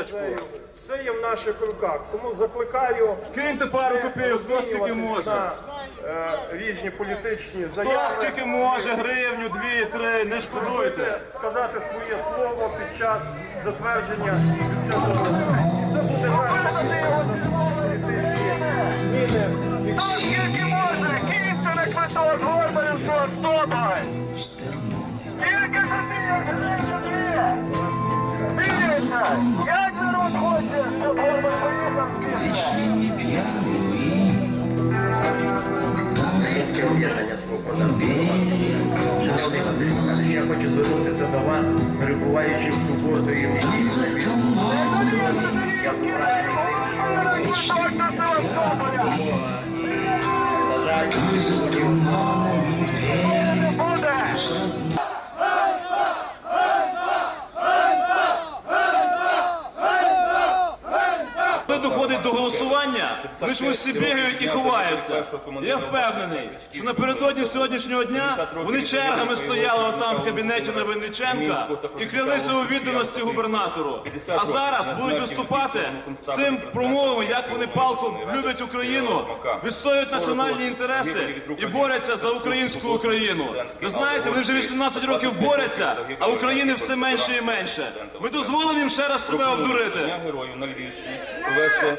Ірочку. Все є в наших руках. Тому закликаю Киньте пару копійок, хто скільки може. на е, різні політичні Хто заяви. скільки може, гривню, дві, три, не шкодуйте. сказати своє слово під час затвердження бюджету. І це буде наше політичні зміни. які Скільки можна? Київська на квиток, Горбарів, Севастополь! Скільки Українське об'єднання Свобода. Я хочу звернутися до вас, перебуваючи в суботу і в неділю. Я вражений тим, що на жаль, сьогодні Не буде! Коли доходить до голосування, чомусь всі бігають і ховаються. Я впевнений, що напередодні сьогоднішнього дня вони чергами стояли там в кабінеті на Винниченка і клялися у відданості губернатору. А зараз будуть виступати з тим промовами, як вони палко люблять Україну, відстоюють національні інтереси і борються за українську Україну. Ви знаєте, вони вже 18 років борються, а України все менше і менше. Ми дозволимо їм ще раз себе обдурити. Дня